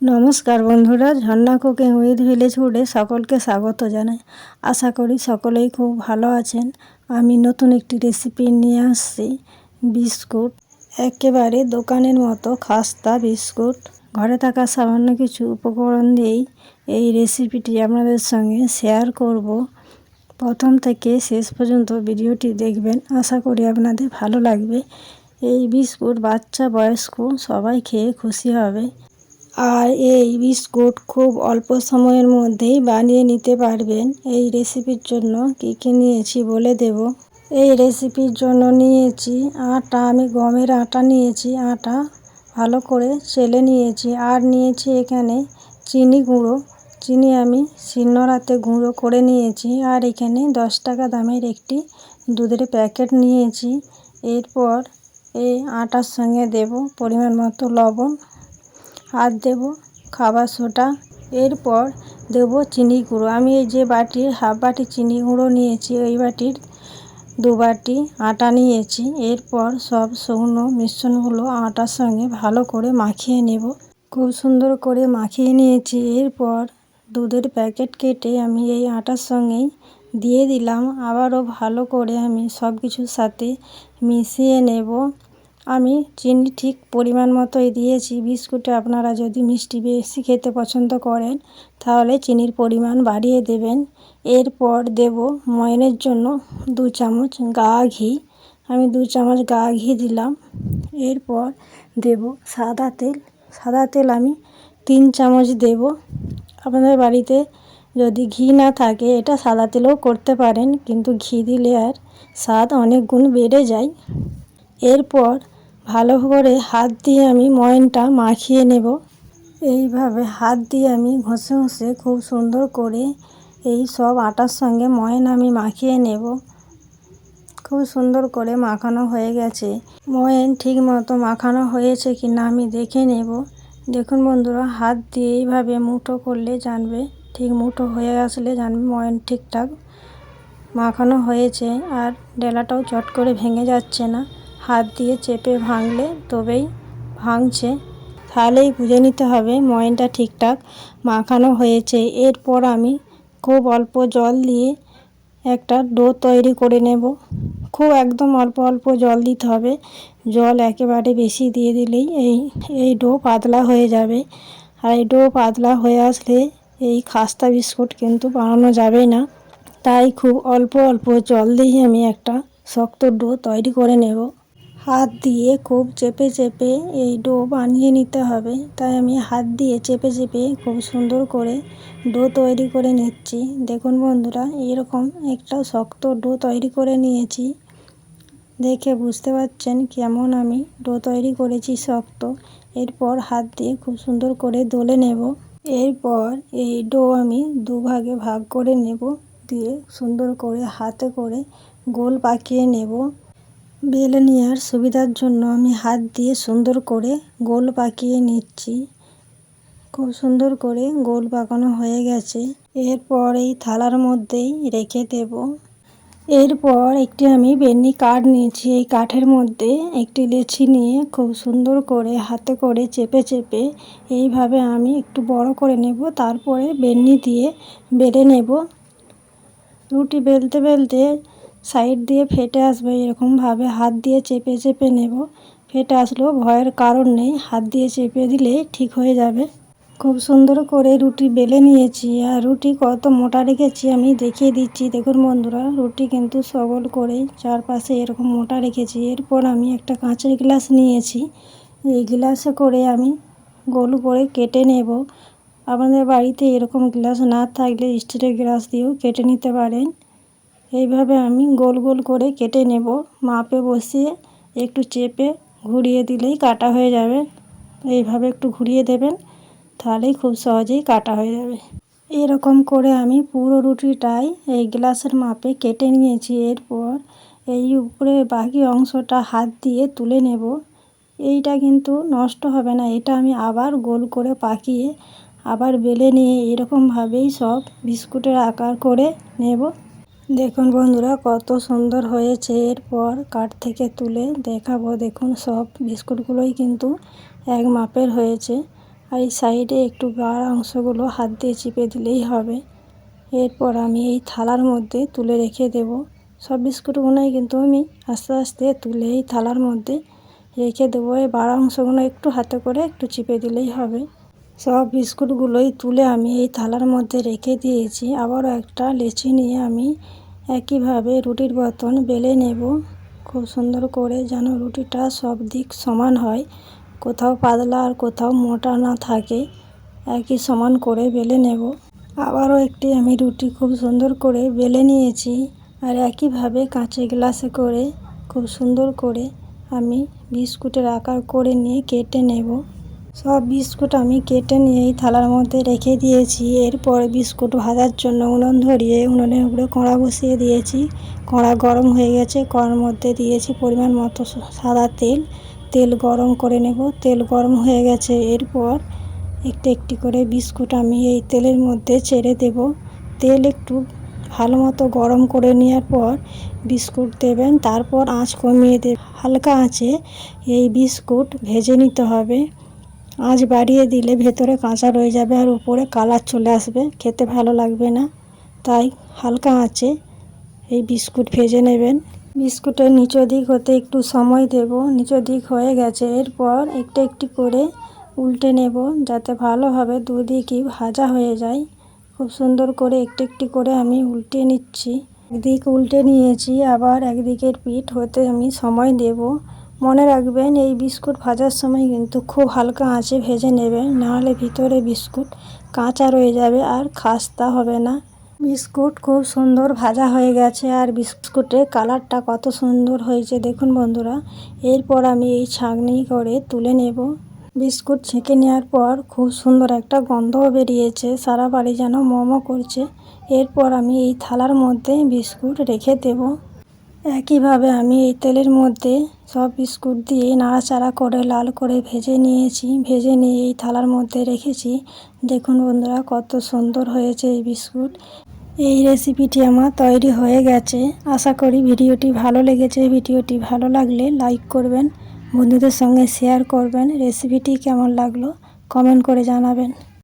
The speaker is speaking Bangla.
নমস্কার বন্ধুরা, ঝর্ণা কুকিং উইথ ভিলেজ ফুডে সকলকে স্বাগত জানাই। আশা করি সকলেই খুব ভালো আছেন। আমি নতুন একটি রেসিপি নিয়ে আসছি, বিস্কুট। একেবারে দোকানের মতো খাস্তা, বিস্কুট। ঘরে থাকা সামান্য কিছু উপকরণ দিয়েই এই রেসিপিটি আপনাদের সঙ্গে শেয়ার করব। প্রথম থেকে শেষ পর্যন্ত ভিডিওটি দেখবেন। আশা করি আপনাদের ভালো লাগবে। এই বিস্কুট বাচ্চা, বয়স্ক, সবাই খেয়ে খুশি হবে। আর এই বিস্কুট খুব অল্প সময়ের মধ্যেই বানিয়ে নিতে পারবেন। এই রেসিপির জন্য কী কী নিয়েছি বলে দেব। এই রেসিপির জন্য নিয়েছি আটা, আমি গমের আটা নিয়েছি, আটা ভালো করে চেলে নিয়েছি। আর নিয়েছি এখানে চিনি গুঁড়ো। চিনি আমি শিলনোড়াতে গুঁড়ো করে নিয়েছি। আর এখানে দশ টাকা দামের একটি দুধের প্যাকেট নিয়েছি। এরপর এই আটার সঙ্গে দেব পরিমাণ মতো লবণ। আর দেব, খাবার সোডা এরপর দেব চিনি গুঁড়ো। আমি এই যে বাটির হাফ বাটি চিনি গুঁড়ো নিয়েছি, ওই বাটির দু বাটি আটা নিয়েছি। এরপর সব শুকনো মিশ্রণগুলো আটার সঙ্গে ভালো করে মাখিয়ে নেব। খুব সুন্দর করে মাখিয়ে নিয়েছি। এরপর দুধের প্যাকেট কেটে আমি এই আটার সঙ্গেই দিয়ে দিলাম। আবারও ভালো করে আমি সব কিছুর সাথে মিশিয়ে নেব। আমি চিনি ঠিক পরিমাণ মতোই দিয়েছি। বিস্কুটে আপনারা যদি মিষ্টি বেশি খেতে পছন্দ করেন, তাহলে চিনির পরিমাণ বাড়িয়ে দেবেন। এরপর দেব ময়নের জন্য দু চামচ গা ঘি। আমি দু চামচ গা ঘি দিলাম। এরপর দেব সাদা তেল। সাদা তেল আমি তিন চামচ দেব। আপনাদের বাড়িতে যদি ঘি না থাকে, এটা সাদা তেলেও করতে পারেন, কিন্তু ঘি দিলে আর স্বাদ অনেক গুণ বেড়ে যায়। এরপর ভালো করে হাত দিয়ে আমি ময়নটা মাখিয়ে নেব। এইভাবে হাত দিয়ে আমি ঘষে ঘষে খুব সুন্দর করে এই সব আটার সঙ্গে ময়ন আমি মাখিয়ে নেব। খুব সুন্দর করে মাখানো হয়ে গেছে। ময়ন ঠিক মতো মাখানো হয়েছে কি না আমি দেখে নেব। দেখুন বন্ধুরা, হাত দিয়ে এইভাবে মুঠো করলে জানবে, ঠিক মুঠো হয়ে আসলে জানবে ময়ন ঠিকঠাক মাখানো হয়েছে আর ডেলাটাও চট করে ভেঙে যাচ্ছে না। হাত দিয়ে চেপে ভাঙলে তবেই ভাঙছে। তাহলেই বুঝে নিতে হবে ময়নটা ঠিকঠাক মাখানো হয়েছে। এরপর আমি খুব অল্প জল দিয়ে একটা ডো তৈরি করে নেব। খুব একদম অল্প অল্প জল দিতে হবে। জল একেবারে বেশি দিয়ে দিলেই এই এই ডো পাতলা হয়ে যাবে। আর এই ডো পাতলা হয়ে আসলে এই খাস্তা বিস্কুট কিন্তু বানানো যাবে না। তাই খুব অল্প অল্প জল দিয়ে আমি একটা শক্ত ডো তৈরি করে নেব। হাত দিয়ে খুব চেপে চেপে এই ডো বানিয়ে নিতে হবে। তাই আমি হাত দিয়ে চেপে চেপে খুব সুন্দর করে ডো তৈরি করে নিচ্ছি। দেখুন বন্ধুরা, এরকম একটা শক্ত ডো তৈরি করে নিয়েছি। দেখে বুঝতে পারছেন কেমন আমি ডো তৈরি করেছি শক্ত। এরপর হাত দিয়ে খুব সুন্দর করে দলে নেব। এরপর এই ডো আমি দুভাগে ভাগ করে নেব। দিয়ে সুন্দর করে হাতে করে গোল পাকিয়ে নেব। বেলে নেওয়ার সুবিধার জন্য আমি হাত দিয়ে সুন্দর করে গোল পাকিয়ে নিচ্ছি। খুব সুন্দর করে গোল পাকানো হয়ে গেছে। এরপর এই থালার মধ্যেই রেখে দেব। এরপর একটি আমি বেনি কাঠ নিয়েছি। এই কাঠের মধ্যে একটি লেচি নিয়ে খুব সুন্দর করে হাতে করে চেপে চেপে এইভাবে আমি একটু বড় করে নেব। তারপরে বেনি দিয়ে বেলে নেব। রুটি বেলতে বেলতে সাইড দিয়ে ফেটে আসবে, এরকমভাবে হাত দিয়ে চেপে চেপে নেব। ফেটে আসলেও ভয়ের কারণ নেই, হাত দিয়ে চেপে দিলে ঠিক হয়ে যাবে। খুব সুন্দর করে রুটি বেলে নিয়েছি, আর রুটি কত মোটা রেখেছি আমি দেখিয়ে দিচ্ছি। দেখুন বন্ধুরা, রুটি কিন্তু সবল করে চারপাশে এরকম মোটা রেখেছি। এরপর আমি একটা কাঁচের গ্লাস নিয়েছি। এই গ্লাসে করে আমি গোল করে কেটে নেব। আপনাদের বাড়িতে এরকম গ্লাস না থাকলে স্টিলের গ্লাস দিয়েও কেটে নিতে পারেন। এইভাবে আমি গোল গোল করে কেটে নেব। মাপে বসিয়ে একটু চেপে ঘুরিয়ে দিলেই কাটা হয়ে যাবে। এইভাবে একটু ঘুরিয়ে দেবেন, তাহলেই খুব সহজেই কাটা হয়ে যাবে। এরকম করে আমি পুরো রুটিটাই এই গ্লাসের মাপে কেটে নিয়েছি। এরপর এই উপরে বাকি অংশটা হাত দিয়ে তুলে নেব। এইটা কিন্তু নষ্ট হবে না, এটা আমি আবার গোল করে পাকিয়ে আবার বেলে নিয়ে এরকমভাবেই সব বিস্কুটের আকার করে নেব। দেখুন বন্ধুরা, কত সুন্দর হয়েছে। এরপর কাঠ থেকে তুলে দেখাবো। দেখুন, সব বিস্কুটগুলোই কিন্তু এক মাপের হয়েছে। আর এই সাইডে একটু গাঢ় অংশগুলো হাত দিয়ে চিপে দিলেই হবে। এরপর আমি এই থালার মধ্যে তুলে রেখে দেব। সব বিস্কুটগুলোই কিন্তু আমি আস্তে আস্তে তুলে এই থালার মধ্যে রেখে দেবো। এই বাড়া অংশগুলো একটু হাতে করে একটু চিপে দিলেই হবে। সব বিস্কুটগুলোই তুলে আমি এই থালার মধ্যে রেখে দিয়েছি। আবারও একটা লেচি নিয়ে আমি একইভাবে রুটির মতন বেলে নেব। খুব সুন্দর করে যেন রুটিটা সব দিক সমান হয়। কোথাও পাতলা আর কোথাও মোটা না থাকে, একই সমান করে বেলে নেব। আবারও একটি আমি রুটি খুব সুন্দর করে বেলে নিয়েছি আর একইভাবে কাঁচের গ্লাসে করে খুব সুন্দর করে আমি বিস্কুটের আকার করে নিয়ে কেটে নেব। সব বিস্কুট আমি কেটে নিয়ে এই থালার মধ্যে রেখে দিয়েছি। এরপর বিস্কুট ভাজার জন্য উনুন ধরিয়ে উনুনের উপরে কড়া বসিয়ে দিয়েছি। কড়া গরম হয়ে গেছে। কড়ার মধ্যে দিয়েছি পরিমাণ মতো সাদা তেল। তেল গরম করে নেব। তেল গরম হয়ে গেছে। এরপর একটি একটি করে বিস্কুট আমি এই তেলের মধ্যে ছেড়ে দেব। তেল একটু ভালো মতো গরম করে নেওয়ার পর বিস্কুট দেবেন। তারপর আঁচ কমিয়ে দেব হালকা আঁচে এই বিস্কুট ভেজে নিতে হবে। আঁচ বাড়িয়ে দিলে ভেতরে কাঁচা রয়ে যাবে আর উপরে কালার চলে আসবে। খেতে ভালো লাগবে না। তাই হালকা আঁচে এই বিস্কুট ভেজে নেবেন। বিস্কুটের নিচের দিক হতে একটু সময় দেব। নিচের দিক হয়ে গেছে। এরপর একটু একটি করে উল্টে নেব যাতে ভালোভাবে দুদিকই ভাজা হয়ে যায়। খুব সুন্দর করে একটু একটি করে আমি উল্টে নিচ্ছি। একদিক উল্টে নিয়েছি, আবার একদিকের পিঠ হতে আমি সময় দেব। মনে রাখবেন, এই বিস্কুট ভাজার সময় কিন্তু খুব হালকা আঁচে ভেজে নেবেন, নাহলে ভিতরে বিস্কুট কাঁচা রয়ে যাবে আর খাস্তা হবে না। বিস্কুট খুব সুন্দর ভাজা হয়ে গেছে আর বিস্কুটের কালারটা কত সুন্দর হয়েছে। দেখুন বন্ধুরা, এরপর আমি এই ছাঁকনি করে তুলে নেব। বিস্কুট ছেঁকে নেওয়ার পর খুব সুন্দর একটা গন্ধও বেরিয়েছে, সারা বাড়ি যেন মোমো করছে। এরপর আমি এই থালার মধ্যে বিস্কুট রেখে দেব। একইভাবে আমি এই তেলের মধ্যে সব বিস্কুট দিয়ে নাড়াচাড়া করে লাল করে ভেজে নিয়েছি। ভেজে নিয়ে এই থালার মধ্যে রেখেছি। দেখুন বন্ধুরা, কত সুন্দর হয়েছে এই বিস্কুট। এই রেসিপিটি আমার তৈরি হয়ে গেছে। আশা করি ভিডিওটি ভালো লেগেছে। ভিডিওটি ভালো লাগলে লাইক করবেন, বন্ধুদের সঙ্গে শেয়ার করবেন। রেসিপিটি কেমন লাগল কমেন্ট করে জানাবেন।